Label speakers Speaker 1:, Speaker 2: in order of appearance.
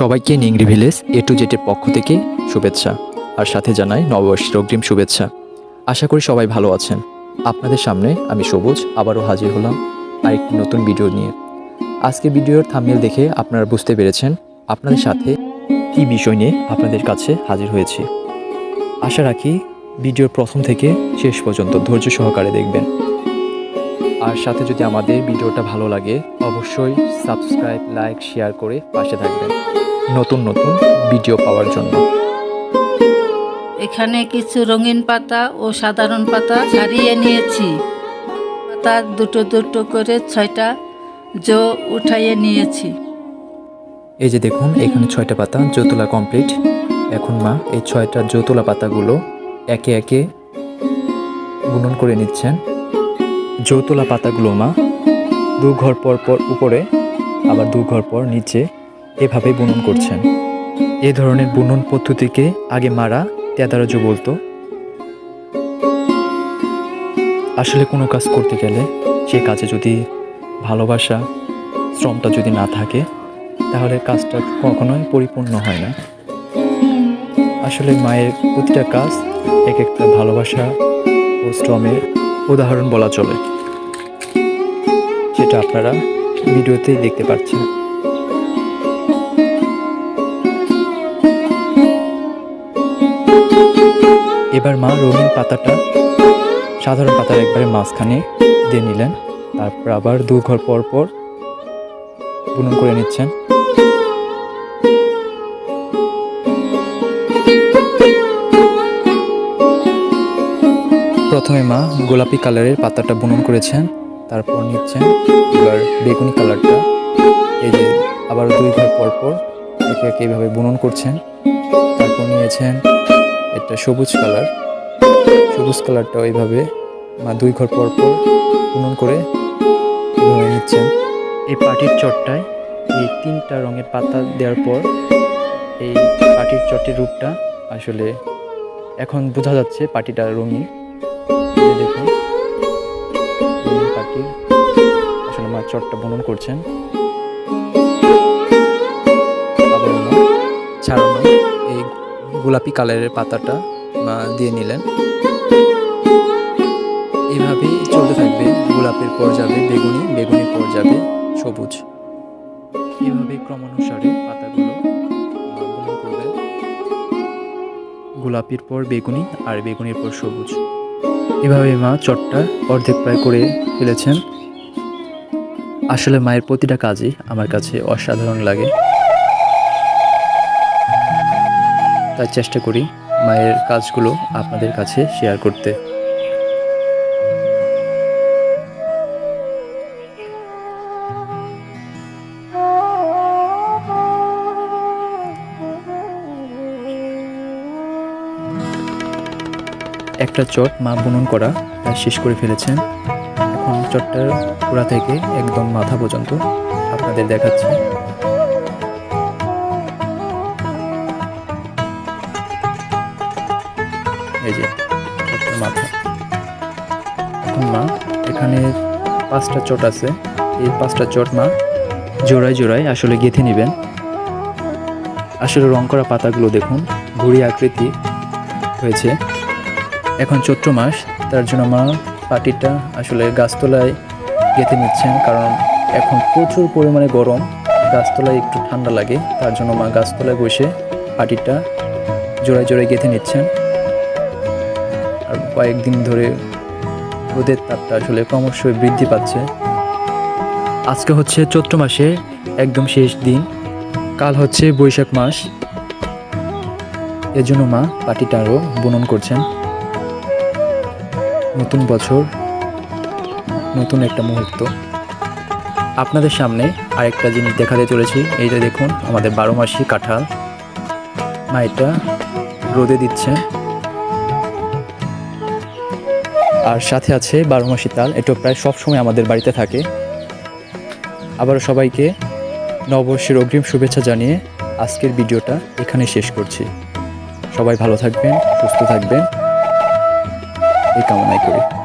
Speaker 1: সবাইকে নিংড়ি ভিলেজ এ টু জেটের পক্ষ থেকে শুভেচ্ছা। আর সাথে জানাই নববর্ষের অগ্রিম শুভেচ্ছা। আশা করি সবাই ভালো আছেন। আপনাদের সামনে আমি সবুজ, আবারও হাজির হলাম আরেকটি নতুন ভিডিও নিয়ে। আজকে ভিডিওর থামিল দেখে আপনারা বুঝতে পেরেছেন আপনাদের সাথে কী বিষয় নিয়ে আপনাদের কাছে হাজির হয়েছি। আশা রাখি ভিডিওর প্রথম থেকে শেষ পর্যন্ত ধৈর্য সহকারে দেখবেন। আর সাথে যদি আমাদের ভিডিওটা ভালো লাগে অবশ্যই সাবস্ক্রাইব লাইক শেয়ার করে পাশে থাকবেন। নতুন নতুন ভিডিও পাওয়ার জন্য।
Speaker 2: এখানে কিছু রঙিন পাতা ও সাধারণ পাতা ছাড়িয়ে নিয়েছি। পাতা দুটো দুটো করে ছয়টা জো উঠাইয়ে নিয়েছি।
Speaker 1: এই যে দেখুন এখানে ছয়টা পাতা জোতলা কমপ্লিট। এখন মা এই ছয়টা জোতলা পাতাগুলো একে একে বুনন করে নিচ্ছেন। জোতলা পাতাগুলো, মা। দু ঘর পর পর উপরে, আবার দু ঘর পর নিচে এভাবে বুনন করছেন। এ ধরনের বুনন পদ্ধতিকে আগে মারা তেদারজ বলতো। আসলে কোনো কাজ করতে গেলে সে কাজে যদি ভালোবাসা, শ্রমটা যদি না থাকে, তাহলে কাজটা কখনোই পরিপূর্ণ হয় না। আসলে মায়ের প্রতিটা কাজ এক একটা ভালোবাসা ও শ্রমের উদাহরণ বলা চলে। যেটা আপনারা ভিডিওতেই দেখতে পাচ্ছেন। এবার মা রঙিন পাতাটা, সাধারণ পাতার একবারে মাঝখানে দিয়ে নিলেন। তারপর আবার দু ঘর পর পর বুনন করে নিচ্ছেন। প্রথমে মা গোলাপি কালারের পাতাটা বুনন করেছেন, তারপর নিচ্ছেন এবার বেগুনি কালারটা। এই যে আবার দুই ঘর পর পর একে একে এইভাবে বুনন করছেন। তারপর নিয়েছেন একটা সবুজ কালার। সবুজ কালারটাও এইভাবে মা দুই ঘর পর পর বুনন করে এভাবে নিচ্ছেন। এই পাটির চটটায় এই তিনটা রঙের পাতা দেওয়ার পর এই পাটির চটের রূপটা আসলে এখন বোঝা যাচ্ছে পাটিটা রঙিন। চটটা বুনন করছেন। ছাড়ানো এই গোলাপি কালারের পাতাটা দিয়ে নিলেন। এভাবেই চলতে থাকবে, গোলাপের পর যাবে বেগুনি, বেগুনির পর যাবে সবুজ। এভাবে ক্রমানুসারে পাতাগুলো গোলাপির পর বেগুনি আর বেগুনির পর সবুজ। এভাবে মা চটটা অর্ধেক প্রায় করে ফেলেছেন। আসলে মায়ের প্রতিটা কাজই আমার কাছে অসাধারণ লাগে। তাই চেষ্টা করি মায়ের কাজগুলো আপনাদের কাছে শেয়ার করতে। একটা চট মা বুনন করা তা শেষ করে ফেলেছেন। এখন চটটার গোড়া থেকে একদম মাথা পর্যন্ত আপনাদের দেখাচ্ছি। এই যে মাথা। এখন মা, এখানে পাঁচটা চট আছে। এই পাঁচটা চট মা জোড়ায় জোড়ায় আসলে গেঁথে নেবেন। আসলে রং করা পাতাগুলো দেখুন, ঘুড়ি আকৃতি হয়েছে। এখন চৈত্র মাস, তার জন্য মা পাটিটা আসলে গাছতলায় গেঁথে নিচ্ছেন কারণ এখন প্রচুর পরিমাণে গরম, গাছতলায় একটু ঠান্ডা লাগে, তার জন্য মা গাছতলায় বসে পাটিটা জোড়ায় জোড়ায় গেঁথে নিচ্ছেন। আর কয়েকদিন ধরে রোদের তাপটা আসলে ক্রমশই বৃদ্ধি পাচ্ছে। আজকে হচ্ছে চৈত্র মাসে একদম শেষ দিন, কাল হচ্ছে বৈশাখ মাস। এজন্য মা পাটিটা আরও বুনন করছেন। নতুন বছর, নতুন একটা মুহূর্ত। আপনাদের সামনে আরেকটা জিনিস দেখাতে চলেছি। এইটা দেখুন, আমাদের বারো মাসি কাঁঠাল। মা, এটা রোদে দিচ্ছে। আর সাথে আছে বারো মাসি তাল। এটা প্রায় সব সময় আমাদের বাড়িতে থাকে। আবারও সবাইকে নববর্ষের অগ্রিম শুভেচ্ছা জানিয়ে আজকের ভিডিওটা এখানে শেষ করছি। সবাই ভালো থাকবেন, সুস্থ থাকবেন। এই কামনাই করি